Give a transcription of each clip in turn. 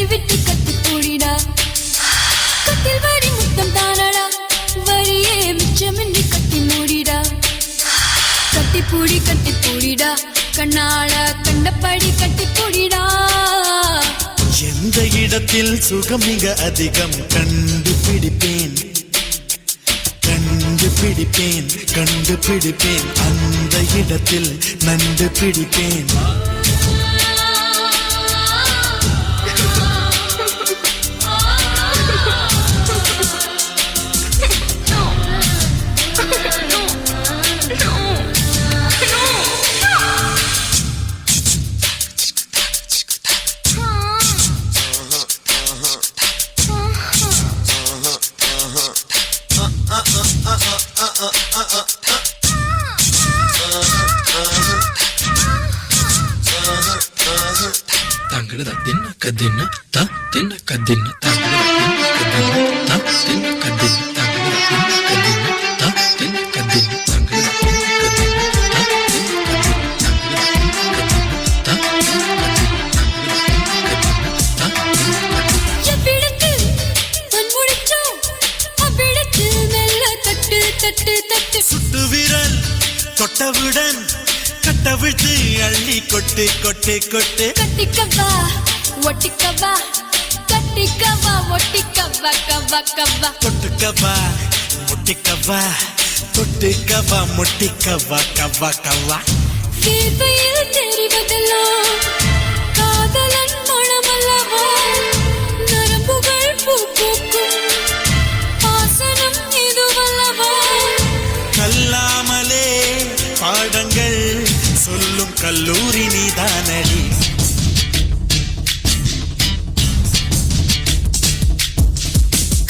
கட்டி விட்டு கத்து கூடிடா கட்டில் வரி முத்தம் தானடா. வரியே மிச்சமின்றி கட்டி மூடிடா. கட்டி பூடி கட்டி பூடிடா. கண்ணாள கண்டபடி கட்டி பூடிடா. எந்த இடத்தில் சுகம் மிக அதிகம் கண்டுபிடிப்பேன். அந்த இடத்தில் நண்டு பிடிப்பேன் தின்ன ದಿನ್ನ ಕದ್ದಿನ್ನ ತ கதின்ன ಕದ್ದಿನ್ನ தின்ன ದಿನ್ನ ಕದ್ದಿನ್ನ தின்ன கதின்ன தங்கட தின்ன தட்டு தட்டு தட்டு சுட்டு விரல் தொட்டவுடன் கட்டவிழ்த்து அள்ளி கொட்டு கொட்டு கொட்டு. கட்டிக்கவா ஒட்டிக்கவா கட்டிக்கவா ஒட்டிக்கவா கவா கவா. தொட்டுக்கவா முட்டிக்கவா தொட்டுக்கவா முட்டிக்கவா கவா கவா. தெரிவதெல்லாம் கல்லூரி நீதானடி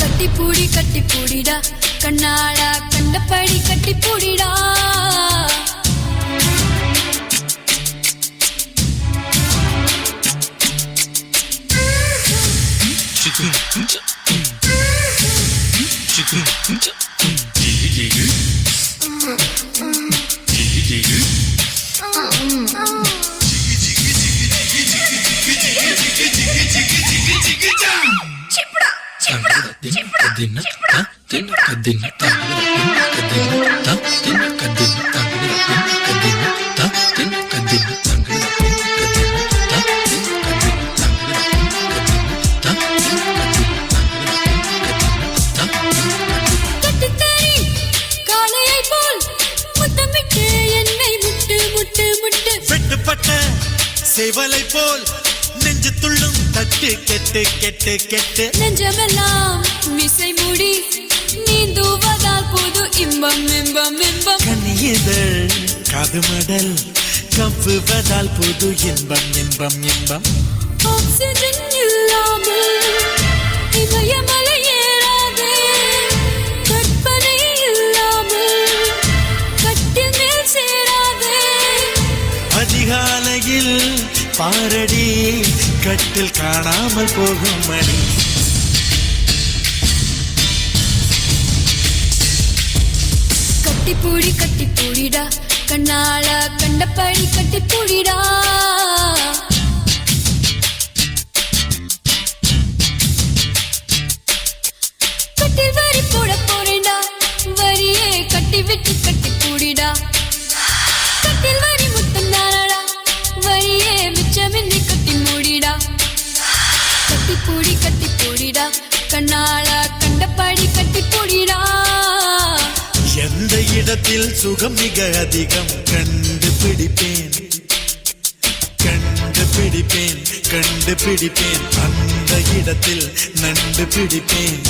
கட்டிப்பூடி கட்டிப்பூடிடா கண்ணாடா கண்டபடி கட்டிப்பூடிடா தின்ன கதின்ன சேவலை போல் நெஞ்சு துள்ளும் தட்டு கெட்டு கெட்டு கெட்டு. நெஞ்சமெல்லாம் விசை மூடி நீந்துவதால் புது இன்பம் இன்பம் இன்பம். கனியதழ் காதுமடல் கவ்வுவதால் புது இன்பம் இன்பம் இன்பம். ஆக்சிஜன் இல்லாமல் இமயமலை ஏறாதே. கற்பனை இல்லாமல் கட்டில் மேல் சேராதே. அதிகாலையில் பாரடி கட்டில் காணாமல் போகும் மணி. கட்டிப்பூடி கட்டிப்பூடிடா. கண்ணால கண்டபடி கட்டிப்பூடிடா. நாளா கண்டபடி கட்டி பூடிடா. எந்த இடத்தில் சுகம் மிக அதிகம் கண்டு பிடிப்பேன் கண்டு பிடிப்பேன் கண்டு பிடிப்பேன் அந்த இடத்தில் நண்டு பிடிப்பேன்